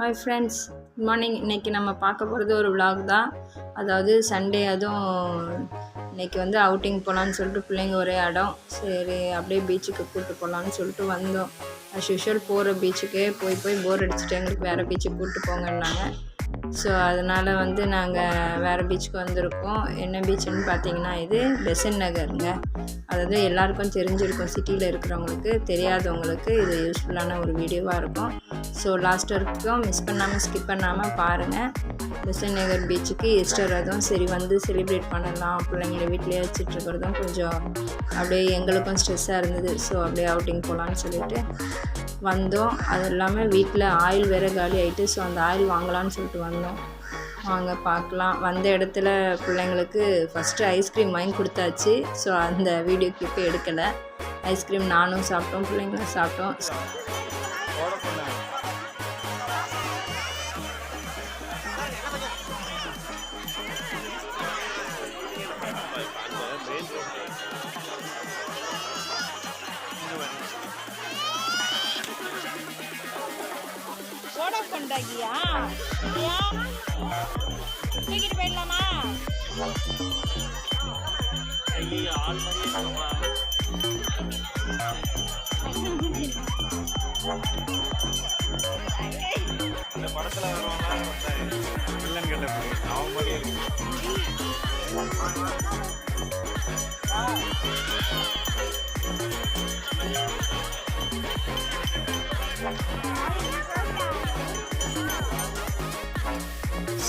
Hi friends good morning இன்றைக்கி நம்ம பார்க்க போகிறது ஒரு vlog தான். அதாவது சண்டே அதுவும் இன்றைக்கி வந்து அவுட்டிங் போகலான்னு சொல்லிட்டு பிள்ளைங்க ஒரே இடம். சரி அப்படியே பீச்சுக்கு கூப்பிட்டு போகலான்னு சொல்லிட்டு வந்தோம். அஸ் யூஷுவல் போகிற பீச்சுக்கே போய் போய் போர் அடிச்சுட்டு எங்களுக்கு வேறு பீச்சுக்கு கூப்பிட்டு போங்கன்னாங்க. ஸோ அதனால் வந்து நாங்கள் வேறு பீச்சுக்கு வந்திருக்கோம். என்ன பீச்சுன்னு பார்த்தீங்கன்னா இது பெசன் நகருங்க. அதாவது எல்லாருக்கும் தெரிஞ்சிருக்கும். சிட்டியில் இருக்கிறவங்களுக்கு தெரியாதவங்களுக்கு இது யூஸ்ஃபுல்லான ஒரு வீடியோவாக இருக்கும். ஸோ லாஸ்ட் வரைக்கும் மிஸ் பண்ணாமல் ஸ்கிப் பண்ணாமல் பாருங்கள் பெசன் நகர் பீச்சுக்கு ஈஸ்டர் அதுவும் சரி வந்து செலிப்ரேட் பண்ணலாம். பிள்ளைங்களை வீட்டிலேயே வச்சுட்டு இருக்கிறதும் கொஞ்சம் அப்படியே எங்களுக்கும் ஸ்ட்ரெஸ்ஸாக இருந்தது. ஸோ அப்படியே அவுட்டிங் போகலான்னு சொல்லிட்டு வந்தோம். அது இல்லாமல் வீட்டில் ஆயில் வேறு காலி ஆகிட்டு ஸோ அந்த ஆயில் வாங்கலாம்னு சொல்லிட்டு வந்தோம். வாங்க பார்க்கலாம். வந்த இடத்துல பிள்ளைங்களுக்கு ஃபஸ்ட்டு ஐஸ்கிரீம் வாங்கி கொடுத்தாச்சு. ஸோ அந்த வீடியோ கிளிப்பு எடுக்கலை. ஐஸ்கிரீம் நானும் சாப்பிட்டோம் பிள்ளைங்களும் சாப்பிட்டோம். ஓட கொண்டாகியா தூக்கிட்டு போயிடலாமா? இந்த படத்துல வருவாங்க கேட்ட அவன் மாதிரியே இருக்கு.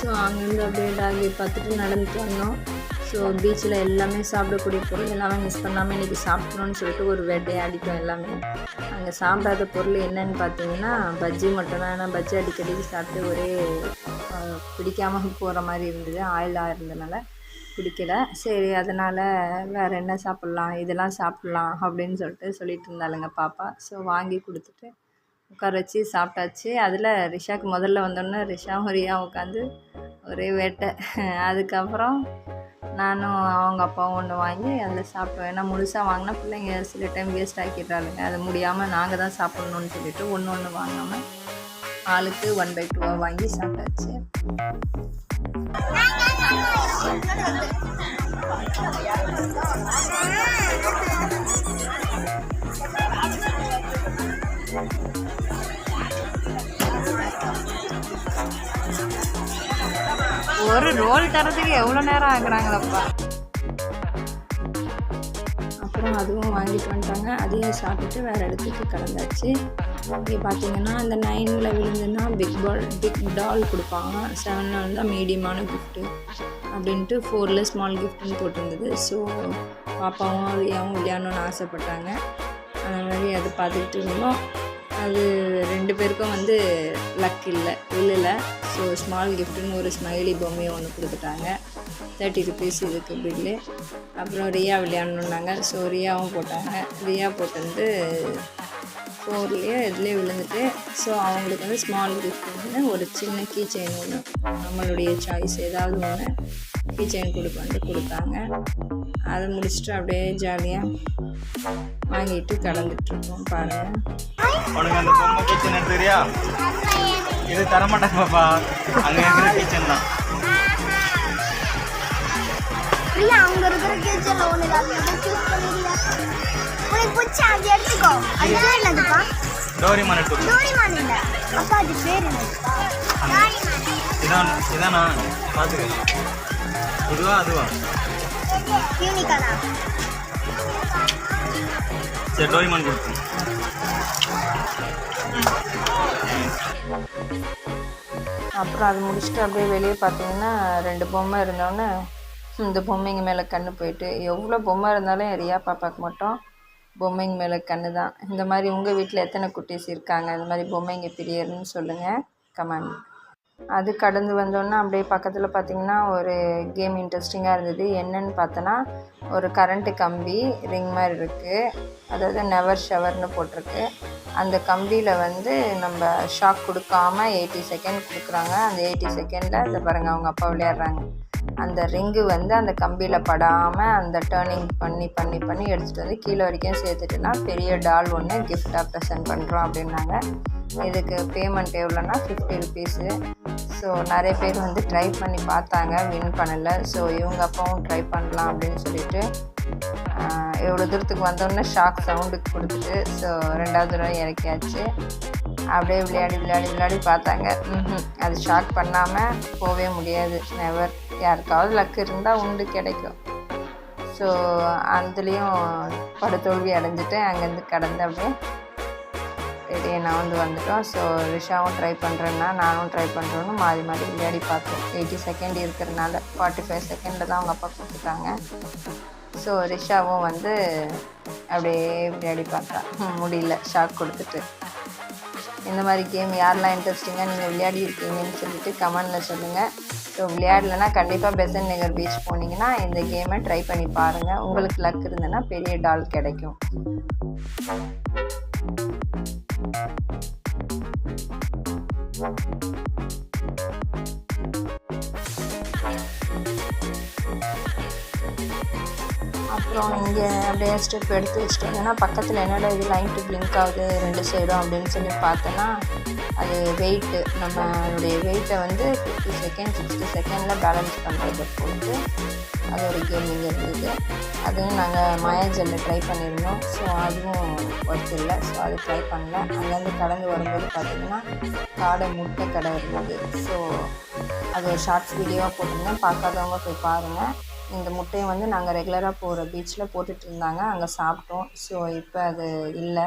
ஸோ அங்கேருந்து அப்படியே டாகி பார்த்துட்டு நடந்துட்டு வந்தோம். ஸோ பீச்சில் எல்லாமே சாப்பிடக்கூடிய பொருள் எல்லாமே மிஸ் பண்ணாமல் இன்றைக்கி சாப்பிடணும்னு சொல்லிட்டு ஒரு வேட்டையாடிட்டோம் எல்லாமே. அங்கே சாப்பிடாத பொருள் என்னன்னு பார்த்தீங்கன்னா பஜ்ஜி மட்டும்தான் ஏன்னா பஜ்ஜி அடிக்கடிக்கு சாப்பிட்டு ஒரே பிடிக்காமல் போகிற மாதிரி இருந்தது. ஆயிலாக இருந்தனால பிடிக்கல. சரி அதனால் வேறு என்ன சாப்பிட்லாம்? இதெல்லாம் சாப்பிட்லாம் அப்படின்னு சொல்லிட்டு சொல்லிட்டு இருந்தாளுங்க பாப்பா. ஸோ வாங்கி கொடுத்துட்டு உட்கார வச்சு சாப்பிட்டாச்சு. அதில் ரிஷாக்கு முதல்ல வந்தோடனே ரிஷா ரியாவும் உட்காந்து ஒரே வேட்டை. அதுக்கப்புறம் நானும் அவங்க அப்பாவும் ஒன்று வாங்கி அதில் சாப்பிட்டோம். ஏன்னா முழுசாக வாங்கினா பிள்ளைங்க சில டைம் வேஸ்ட் ஆக்கிடுறாளுங்க. அது முடியாமல் நாங்கள் தான் சாப்பிட்ணுன்னு சொல்லிட்டு ஒன்று ஒன்று வாங்காமல் ஆளுக்கு ஒன் பை டூவாக வாங்கி சாப்பிட்டாச்சு. ஒரு ரோல் தரத்துக்கு எவ்வளோ நேரம் ஆகுறாங்களப்பா? அப்புறம் அதுவும் வாங்கிட்டு வந்துட்டாங்க. அதையும் சாப்பிட்டுட்டு வேறு இடத்துக்கு கலந்தாச்சு இங்கே பார்த்தீங்கன்னா அந்த நைனில் விழுந்துன்னா பிக் பால் பிக் டால் கொடுப்பாங்க. செவனில் வந்தால் மீடியமான கிஃப்ட்டு அப்படின்ட்டு ஃபோரில் ஸ்மால் கிஃப்ட்னு போட்டிருந்தது. ஸோ பாப்பாவும் அவையாவும் விளையாடணும்னு ஆசைப்பட்டாங்க. அந்த மாதிரி அதை பார்த்துக்கிட்டு இருந்தோம். அது ரெண்டு பேருக்கும் வந்து லக் இல்லை விழலை. ஸோ ஸ்மால் கிஃப்ட்டுன்னு ஒரு ஸ்மைலி பொம்மையை ஒன்று கொடுத்துட்டாங்க. தேர்ட்டி ருபீஸ் இதுக்கு பில்லு அப்புறம் ரியா விளையாடணுன்னாங்க ஸோ ரியாவும் போட்டாங்க. ரியா போட்டு வந்து ஃபோர்லேயே இதுலேயே விழுந்துட்டு ஸோ அவங்களுக்கு வந்து ஸ்மால் கிஃப்ட் வந்து ஒரு சின்ன கீ செயின் ஒன்று நம்மளுடைய சாய்ஸ் ஏதாவது ஒன்று கீ செயின் கொடுப்பான்ட்டு கொடுத்தாங்க. அதை முடிச்சுட்டு அப்படியே ஜாலியாக வாங்கிட்டு கலந்துட்ருக்கோம் பாருங்கள் உனக்கு அந்த பொம்மை கிச்சன் எடுத்துறியா இது தரமாட்டாங்க பாப்பா. அங்க இருக்கிற கிச்சன் தான். பிரியா அங்க இருக்கிற கிச்சன்ல ஒண்ணு இல்ல. அதை சூஸ் பண்ணிடுறியா உனக்கு பிடிச்ச அது எடுத்துக்கோ. அது பேர் என்னதுப்பா டோரிமான் எடுத்து டோரிமான் இல்ல. அப்பா அது பேர் என்னதுப்பா இதான் இதானா பாத்துக்க இதுவா அதுவா யூனிகானா சரி டோரிமான் கொடுத்து அப்புறம் அது முடிச்சுட்டு அப்படியே வெளியே பார்த்தீங்கன்னா ரெண்டு பொம்மை இருந்தோன்னே இந்த பொம்மைங்க மேலே கண்ணு போயிட்டு எவ்வளோ பொம்மை இருந்தாலும் ரியா பாப்பாவுக்கு மட்டும் பொம்மைங்க மேலே கண்ணு தான். இந்த மாதிரி உங்கள் வீட்டில் எத்தனை குட்டீஸ் இருக்காங்க? இந்த மாதிரி பொம்மைங்க பிரியர்னு சொல்லுங்கள் கமெண்ட் அது கடந்து வந்தோன்னே அப்படியே பக்கத்தில் பார்த்தீங்கன்னா ஒரு கேம் இன்ட்ரெஸ்டிங்காக இருந்தது. என்னன்னு பார்த்தோன்னா ஒரு கரண்ட்டு கம்பி ரிங் மாதிரி இருக்குது அதாவது நெவர் ஷவர்னு போட்டிருக்கு. அந்த கம்பியில் வந்து நம்ம ஷாக் கொடுக்காம எயிட்டி செகண்ட் கொடுக்குறாங்க. அந்த எயிட்டி செகண்டில் அதை பாருங்கள் அவங்க அப்பா விளையாடுறாங்க. அந்த ரிங்கு வந்து அந்த கம்பியில் படாமல் அந்த டேர்னிங் பண்ணி பண்ணி பண்ணி எடுத்துகிட்டு வந்து கீழே வரைக்கும் சேர்த்துட்டுனா பெரிய டால் ஒன்று கிஃப்டாக ப்ரெசென்ட் பண்ணுறோம் அப்படின்னாங்க. இதுக்கு பேமெண்ட் எவ்வளோன்னா ஃபிஃப்டி ருபீஸு ஸோ நிறைய பேர் வந்து ட்ரை பண்ணி பார்த்தாங்க வின் பண்ணலை. ஸோ இவங்க அப்பாவும் ட்ரை பண்ணலாம் அப்படின்னு சொல்லிட்டு இவ்வளோ தூரத்துக்கு வந்தோடனே ஷாக் சவுண்டுக்கு கொடுத்துட்டு ஸோ ரெண்டாவது தடவை இறக்கியாச்சு. அப்படியே விளையாடி விளையாடி விளையாடி பார்த்தாங்க. அது ஷாக் பண்ணாமல் போகவே முடியாது. நெவர் யாருக்காவது லக் இருந்தால் உண்டு கிடைக்கும். ஸோ அதுலேயும் படுதோல்வி அடைஞ்சிட்டு அங்கேருந்து கடந்து அப்படியே சரி நான் வந்து வந்துட்டோம். ஸோ ரிஷாவும் ட்ரை பண்ணுறேன்னா நானும் ட்ரை பண்ணுறேன்னு மாறி மாறி விளையாடி பார்த்தோம் எயிட்டி செகண்ட் இருக்கிறனால ஃபார்ட்டி ஃபைவ் செகண்டில் தான் அவங்க அப்பா கொடுத்துட்டாங்க. ஸோ ரிஷாவும் வந்து அப்படியே விளையாடி பார்த்தா. முடியல. ஷாக் கொடுத்துட்டு. இந்த மாதிரி கேம் யாரெல்லாம் இன்ட்ரெஸ்டிங்காக நீங்கள் விளையாடி இருக்கீங்கன்னு சொல்லிட்டு கமெண்டில் சொல்லுங்கள் ஸோ விளையாடலைன்னா கண்டிப்பாக பெசன் நகர் பீச் போனீங்கன்னா இந்த கேமை ட்ரை பண்ணி பாருங்கள் உங்களுக்கு லக் இருந்ததுன்னா பெரிய டால் கிடைக்கும். அப்புறம் இங்கே அப்படியே ஸ்டெப் எடுத்து வச்சுட்டு ஏன்னா பக்கத்தில் என்னடா இது லைட்டு பிளிங்க் ஆகுது ரெண்டு சைடும் அப்படின்னு சொல்லி பார்த்தேன்னா அது வெயிட்டு நம்மளுடைய வெயிட்டை வந்து ஃபிஃப்டி செகண்ட் சிக்ஸ்டி செகண்டில் பேலன்ஸ் பண்ணுறது போட்டு அது ஒரு கேமிங் இருந்தது. அதுவும் நாங்கள் மாயாஜல்ல ட்ரை பண்ணியிருந்தோம் ஸோ அதுவும் ஒர்க் இல்லை. ஸோ அது ட்ரை பண்ணல. அங்கேருந்து கடந்து வரும்போது பார்த்திங்கன்னா காடை முட்டை கடை இருந்தது. ஸோ அது ஒரு ஷார்ட்ஸ் வீடியோவாக போட்டிருந்தேன். பார்க்காதவங்க போய் பாருங்கள் இந்த முட்டையை வந்து நாங்கள் ரெகுலராக போகிற பீச்சில் போட்டுட்ருந்தாங்க அங்கே சாப்பிட்டோம். ஸோ இப்போ அது இல்லை.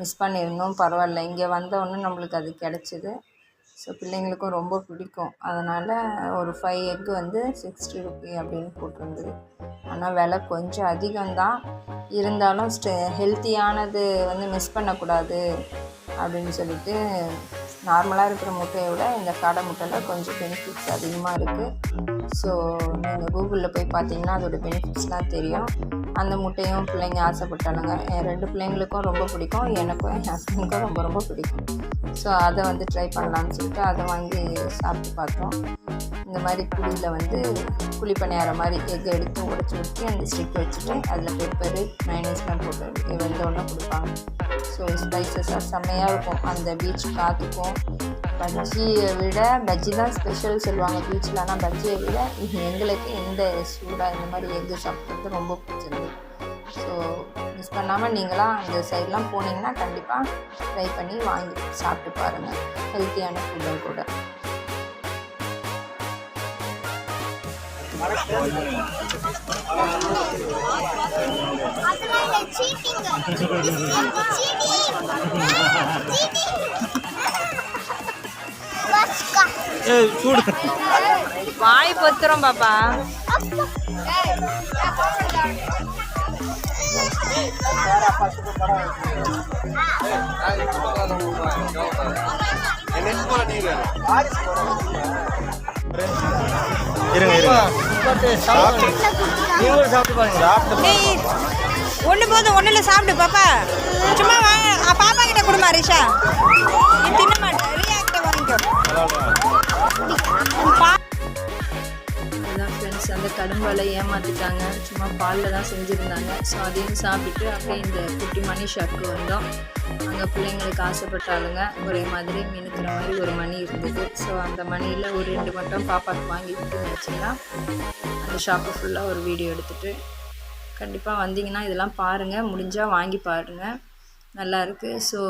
மிஸ் பண்ணியிருந்தோம் பரவாயில்ல. இங்கே வந்த உடனே நம்மளுக்கு அது கிடச்சிது. ஸோ பிள்ளைங்களுக்கும் ரொம்ப பிடிக்கும். அதனால் ஒரு ஃபைவ் எக்கு வந்து சிக்ஸ்டி ருபி அப்படின்னு போட்டிருந்தது. ஆனால் விலை கொஞ்சம் அதிகம்தான். இருந்தாலும் ஸ்டே ஹெல்த்தியானது வந்து மிஸ் பண்ணக்கூடாது அப்படின்னு சொல்லிட்டு நார்மலாக இருக்கிற முட்டையை விட இந்த காடை முட்டையில் கொஞ்சம் பெனிஃபிட்ஸ் அதிகமாக இருக்குது ஸோ நீங்கள் கூகுளில் போய் பார்த்தீங்கன்னா அதோடய பெனிஃபிட்ஸ்லாம் தெரியும். அந்த முட்டையும் பிள்ளைங்க ஆசைப்பட்டானுங்க. என் ரெண்டு பிள்ளைங்களுக்கும் ரொம்ப பிடிக்கும் எனக்கும் என் ஹஸ்பண்டுக்கும் ரொம்ப ரொம்ப பிடிக்கும். ஸோ அதை வந்து ட்ரை பண்ணலான்னு சொல்லிட்டு அதை வாங்கி சாப்பிட்டு பார்த்தோம். இந்த மாதிரி குழியில் வந்து குழி பணியாரம் மாதிரி எக் எடுத்து உடச்சி ஊற்றி அந்த ஸ்டிக் வச்சுட்டு அதில் பெப்பரு மைனஸ்லாம் போட்டு வெந்த ஒன்று கொடுப்பாங்க. ஸோ ஸ்பைசஸாக செம்மையாக இருக்கும். அந்த பீச் காற்றுக்கும் பஜ்ஜியை விட பஜ்ஜி தான் ஸ்பெஷல் சொல்லுவாங்க பீச்சில் ஆனால் பஜ்ஜியை விட எங்களுக்கு எந்த சூடாக இந்த மாதிரி எக் சாப்பிட்றது ரொம்ப பிடிச்சிருந்தது. ஸோ மிஸ் பண்ணாமல் நீங்களாம் அந்த சைட்லாம் போனீங்கன்னா கண்டிப்பாக ட்ரை பண்ணி வாங்கி சாப்பிட்டு பாருங்கள் ஹெல்த்தியான ஃபுட்டும் கூட. வாய் பொத்துறோம் பாப்பா. இருங்க இருங்க சாப்பிட்டு ஒன்று போதும் ஒன்றில் சாப்பிடு பாப்பா. சும்மா வாங்க கடும்பால ஏமாற்றிட்டாங்க சும்மா பாலில் தான் செஞ்சுருந்தாங்க. ஸோ அதையும் சாப்பிட்டு அப்படியே இந்த குட்டி மணி ஷாக்கு வந்தோம். அங்கே பிள்ளைங்களுக்கு ஆசைப்பட்டாலுங்க ஒரே மாதிரி மினுக்கிற மாதிரி ஒரு மணி இருந்தது. ஸோ அந்த மணியில் ஒரு ரெண்டு மட்டும் பாப்பாவுக்கு வாங்கி வச்சுன்னா அந்த ஷாப்பை ஃபுல்லாக ஒரு வீடியோ எடுத்துகிட்டு கண்டிப்பாக வந்தீங்கன்னா இதெல்லாம் பாருங்கள் முடிஞ்சால் வாங்கி பாருங்கள் நல்லா இருக்குது ஸோ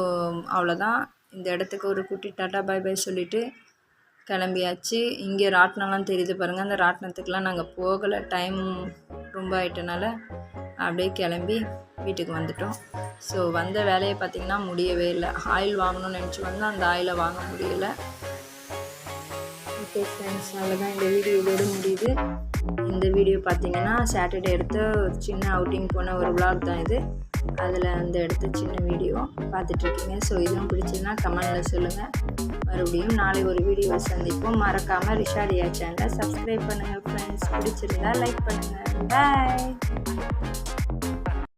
அவ்வளோதான் இந்த இடத்துக்கு ஒரு குட்டி டாட்டா பாய் பாய் சொல்லிவிட்டு கிளம்பியாச்சு. இங்கே ராட்டினம்லாம் தெரியுது பாருங்கள் அந்த ராட்டினத்துக்குலாம் நாங்கள் போகலை. டைம் ரொம்ப ஆயிட்டனால அப்படியே கிளம்பி வீட்டுக்கு வந்துட்டோம். ஸோ வந்த வேலையை பார்த்திங்கன்னா முடியவே இல்லை. ஆயில் வாங்கணும்னு நினச்சி வந்தால் அந்த ஆயிலை வாங்க முடியல. ஓகே ஃப்ரெண்ட்ஸ் அவ்வளோதான் இந்த வீடியோ முடியுது. இந்த வீடியோ பார்த்தீங்கன்னா சாட்டர்டே எடுத்த ஒரு சின்ன அவுட்டிங் போன ஒரு விளாக் தான் இது. அதில் அந்த எடுத்த சின்ன வீடியோ பார்த்துட்ருக்கீங்க ஸோ இதுவும் பிடிச்சதுன்னா கமெண்டில் சொல்லுங்கள் மறுபடியும் நாளை ஒரு வீடியோவை சந்திப்போம். மறக்காமல் ரிஷாடியா சேனலை சப்ஸ்கிரைப் பண்ணுங்கள் ஃப்ரெண்ட்ஸ் பிடிச்சிருந்தா லைக் பண்ணுங்கள் பாய்